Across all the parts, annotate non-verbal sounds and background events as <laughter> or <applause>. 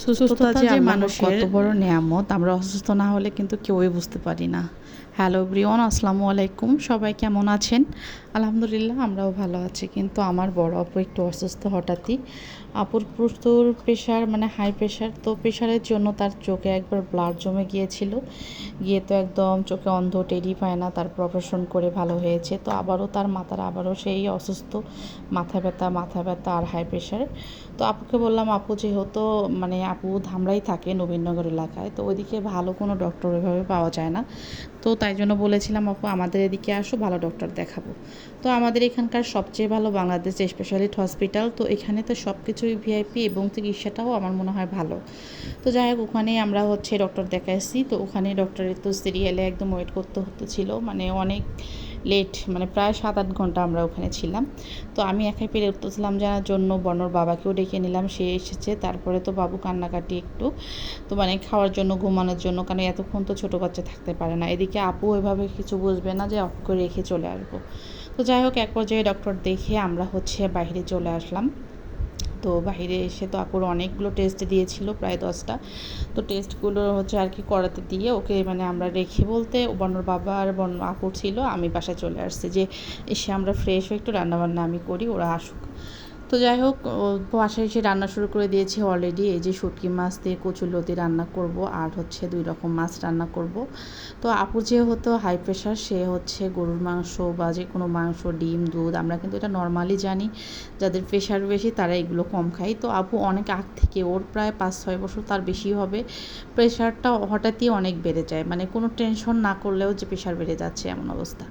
সুস্থতা যে মানুষ কত বড় নিয়ামত আমরা অসুস্থ না হলে কিন্তু কেউই বুঝতে পারি না। হ্যালো ব্রিয়ন আসসালামু আলাইকুম। সবাই কেমন আছেন? আলহামদুলিল্লাহ, আমরাও ভালো আছি। কিন্তু আমার বড় আপু একটু অসুস্থ হঠাৎই। আপুর প্রচুর প্রেশার মানে হাই প্রেশার তো প্রেশারের জন্য তার চোখে একবার ব্লাড জমে গিয়েছিল। গিয়ে তো একদম চোখে অন্ধ টেরি পায় না তারপর অপারেশন করে ভালো হয়েছে। তো আবারও তার মাথার, আবারও সেই অসুস্থ। মাথা ব্যথা মাথা ব্যথা আর হাই প্রেশার তো আপুকে বললাম, আপু, যেহেতু মানে আপু ধামরাই থাকে নবীনগর এলাকায়, তো ওইদিকে ভালো কোনো ডক্টর ওইভাবে পাওয়া যায় না। তো তাই জন্য বলেছিলাম, আপু, আমাদের এদিকে আসো, ভালো ডক্টর দেখাবো। তো আমাদের এখানকার সবচেয়ে ভালো বাংলাদেশ স্পেশালিস্ট হসপিটাল তো এখানে তো সব কিছুই ভিআইপি এবং চিকিৎসাটাও আমার মনে হয় ভালো। তো যাই হোক, ওখানে আমরা হচ্ছে ডক্টর দেখাইছি, তো ওখানে ডক্টরের তো সিরিয়ালে একদম ওয়েট করতে হতে ছিল মানে অনেক লেট মানে প্রায় সাত আট ঘণ্টা আমরা ওখানে ছিলাম। তো আমি একাই পেরে উঠতেছিলাম জানার জন্য, বর্ণর বাবাকেও ডেকে নিলাম, সে এসেছে। তারপরে তো বাবু কান্নাকাটি একটু, তো মানে খাওয়ার জন্য, ঘুমানোর জন্য, কারণ এতক্ষণ তো ছোটো বাচ্চা থাকতে পারে না। এদিকে আপু এভাবে কিছু বুঝবে না যে, অফ রেখে চলে আসব। তো যাই হোক, এক পর্যায়ে ডক্টর দেখে আমরা হচ্ছে বাইরে চলে আসলাম। তো বাইরে এসে তো আপুর অনেকগুলো টেস্ট দিয়েছিল, প্রায় দশটা। তো টেস্টগুলো হচ্ছে আর কি করাতে দিয়ে ওকে মানে আমরা রেখে বলতে বর্ণর বাবা আর বর্ণ আপুর ছিল, আমি বাসায় চলে আসছি যে এসে আমরা ফ্রেশ হয়ে একটু রান্নাবান্না আমি করি, ওরা আসুক। তো যাই হোক বাসায় এসে রান্না শুরু করে দিয়েছি অলরেডি এই যে শুটকি মাছ দিয়ে কচুর লতি রান্না করব, আর হচ্ছে দুই রকম মাছ রান্না করব। তো আপু যে হতো হাই প্রেশার সে হচ্ছে গরুর মাংস বা যে কোনো মাংস, ডিম, দুধ, আমরা কিন্তু এটা নর্মালি জানি, যাদের প্রেশার বেশি তারা এগুলো কম খায়। তো আপু অনেক আগ থেকে, ওর প্রায় পাঁচ, ছয় বছর তার বেশি হবে প্রেশারটা হঠাৎই অনেক বেড়ে যায়। মানে কোনো টেনশন না করলেও যে প্রেশার বেড়ে যাচ্ছে এমন অবস্থা।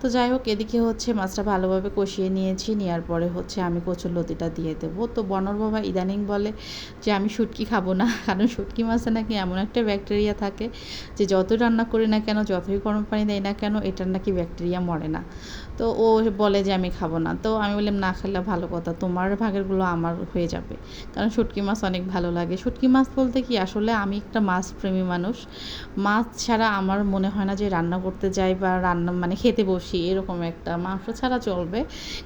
তো যাই হোক, এদিকে হচ্ছে মাছটা ভালোভাবে কষিয়ে নিয়েছি নেওয়ার পরে হচ্ছে আমি কচুর লতিটা দিয়ে দেবো। তো বনর বাবা ইদানিং বলে যে, আমি শুটকি খাব না। <laughs> কারণ শুটকি মাছে নাকি এমন একটা ব্যাকটেরিয়া থাকে যে যত রান্না করি না কেন, যতই গরম পানি দেয় না কেন, এটার নাকি ব্যাকটেরিয়া মরে না। তো ও বলে যে আমি খাব না। তো আমি বললাম, না খেলে ভালো কথা, তোমার ভাগেরগুলো আমার হয়ে যাবে। কারণ শুটকি মাছ অনেক ভালো লাগে। শুটকি মাছ বলতে কি, আসলে আমি একটা মাছ প্রেমী মানুষ। মাছ ছাড়া আমার মনে হয় না যে রান্না করতে যাই বা রান্না মানে খেতে বসি, এরকম একটা। মাংস ছাড়া চলবে,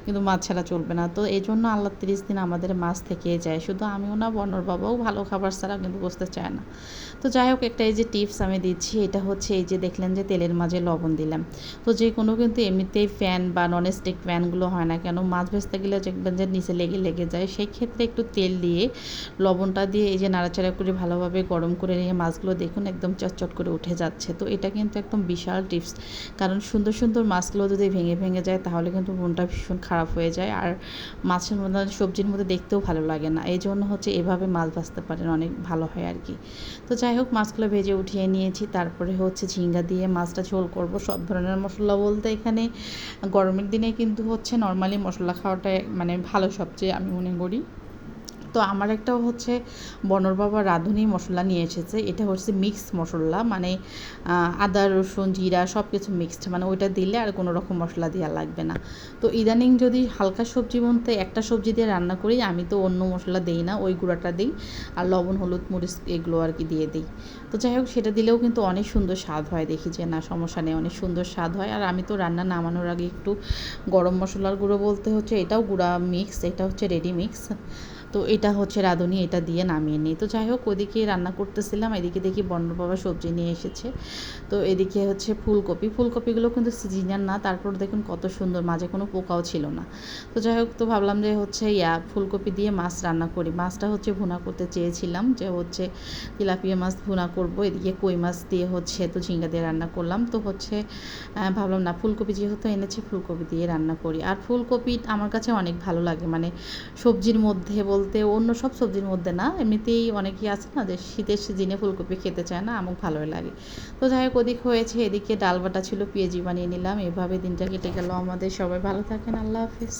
কিন্তু মাছ ছাড়া চলবে না। তো এই জন্য আল্লাহ তিরিশ দিন আমাদের মাছ থেকে যায়। শুধু আমিও না বর্ণর বাবাও ভালো খাবার ছাড়া কিন্তু বসতে চায় না। তো যাই হোক, একটা এই যে টিপস আমি দিচ্ছি, এটা হচ্ছে এই যে দেখলেন যে তেলের মাঝে লবণ দিলাম। তো যে কোনো কিন্তু এমনিতেই ফ্যান বা নন স্টিক ফ্যানগুলো হয় না কেন? মাছ ভেজতে গেলে দেখবেন যে নিচে লেগে লেগে যায়। সেই ক্ষেত্রে একটু তেল দিয়ে, লবণটা দিয়ে এই যে নাড়াচাড়া করে ভালোভাবে গরম করে নিয়ে মাছগুলো দেখুন একদম চটচট করে উঠে যাচ্ছে। তো এটা কিন্তু একদম বিশাল টিপস কারণ সুন্দর সুন্দর মাছগুলো যদি ভেঙে ভেঙে যায় তাহলে কিন্তু মনটা ভীষণ খারাপ হয়ে যায়। আর মাছের মধ্যে, সবজির মধ্যে দেখতেও ভালো লাগে না। এই জন্য হচ্ছে এভাবে মাছ ভাজতে পারেন, অনেক ভালো হয় আর কি। তো যাই হোক, মাছগুলো ভেজে উঠিয়ে নিয়েছি। তারপরে হচ্ছে ঝিঙ্গা দিয়ে মাছটা ঝোল করব। সব ধরনের মশলা বলতে এখানে গরমের দিনে কিন্তু হচ্ছে নর্মালি মশলা খাওয়াটা মানে ভালো সবচেয়ে আমি মনে করি। তো আমার একটা হচ্ছে বনর বাবা রাঁধুনি মশলা নিয়ে এসেছে। এটা হচ্ছে মিক্স মশলা মানে আদা, রসুন, জিরা সব কিছু মিক্সড মানে ওইটা দিলে আর কোনো রকম মশলা দেওয়া লাগবে না। তো ইদানিং যদি হালকা সবজি বলতে একটা সবজি দিয়ে রান্না করি, আমি তো অন্য মশলা দিই না, ওই গুঁড়াটা দিই আর লবণ, হলুদ, মরিচ এগুলো আর কি দিয়ে দিই। তো যাই হোক, সেটা দিলেও কিন্তু অনেক সুন্দর স্বাদ হয়, দেখি যে না, সমস্যা নেই, অনেক সুন্দর স্বাদ হয়। আর আমি তো রান্না নামানোর আগে একটু গরম মশলার গুঁড়ো বলতে হচ্ছে, এটাও গুঁড়া মিক্স এটা হচ্ছে রেডি মিক্স তো এটা হচ্ছে রাঁধুনি, এটা দিয়ে নামিয়ে নিই। তো যাই হোক, ওদিকে রান্না করতেছিলাম, এদিকে দেখি বন্য বাবা সবজি নিয়ে এসেছে। তো এদিকে হচ্ছে ফুলকপি, ফুলকপিগুলো কিন্তু সিজিনার না, তারপর দেখুন কত সুন্দর, মাঝে কোনো পোকাও ছিল না। তো যাই হোক, তো ভাবলাম যে হচ্ছে ইয়া, ফুলকপি দিয়ে মাছ রান্না করি। মাছটা হচ্ছে ভুনা করতে চেয়েছিলাম যে হচ্ছে তিলাপিয়া মাছ ভুনা করব, এদিকে কই মাছ দিয়ে হচ্ছে তো ঝিঙ্গা দিয়ে রান্না করলাম। তো হচ্ছে ভাবলাম না, ফুলকপি যেহেতু এনেছি, ফুলকপি দিয়ে রান্না করি। আর ফুলকপি আমার কাছে অনেক ভালো লাগে মানে সবজির মধ্যে বল বলতে অন্য সব সবজির মধ্যে না, এমনিতেই অনেকেই আছে না যে শীতের সিজনে ফুলকপি খেতে চায় না আমার ভালোই লাগে। তো যাই হোক, ওদিক হয়েছে, এদিকে ডাল বাটা ছিল, পেঁয়াজি বানিয়ে নিলাম, এভাবে দিনটা কেটে গেল। আমাদের সবাই ভালো থাকেন, আল্লাহ হাফিজ।